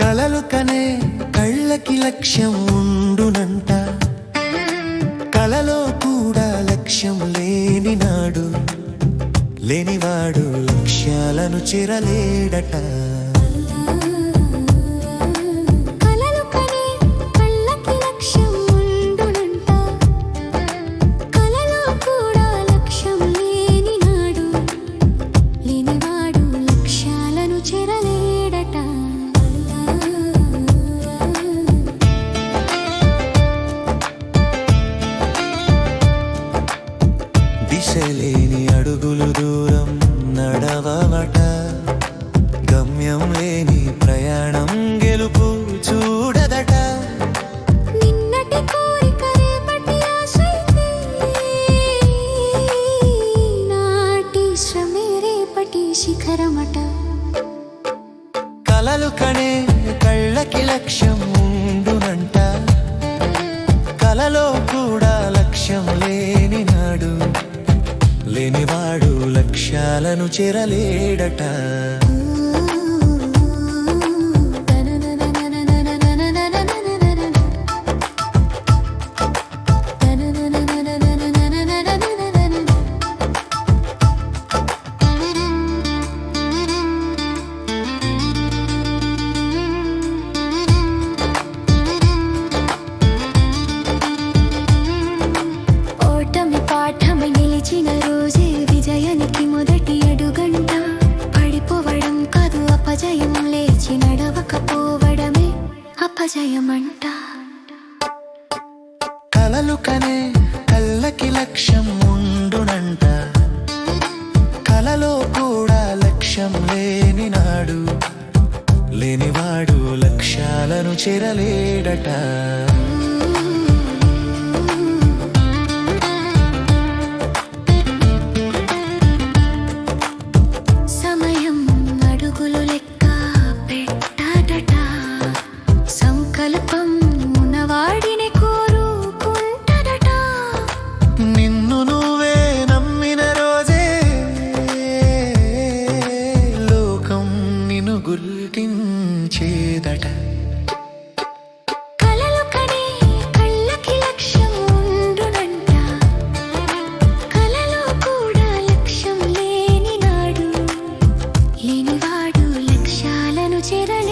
కలలు కనే కళ్ళకి లక్ష్యం ఉండునంట. కలలో కూడా లక్ష్యం లేని నాడు లేనివాడు లక్ష్యాలను చేరలేడట. చేరలే దిశ లేని అడుగులు దూరం నడవవట. గమ్యం లేని ప్రయాణం గెలుపు చూడదట. శిఖరమట. కలలు కనే కళ్ళకి లక్ష్యం ఉండునంట. కలలో కూడా లక్ష్యం లేని తనను చెరలేడట. ఓటమి పాఠమై నిలిచిన జయమంట. కలలు కనే కళ్ళకి లక్ష్యం ఉండునంట. కలలో కూడా లక్ష్యం లేని నాడు లేనివాడు లక్ష్యాలను చెరలేడట. లక్ష్యం లేని నాడు లేనివాడు లక్ష్యాలను చెరలే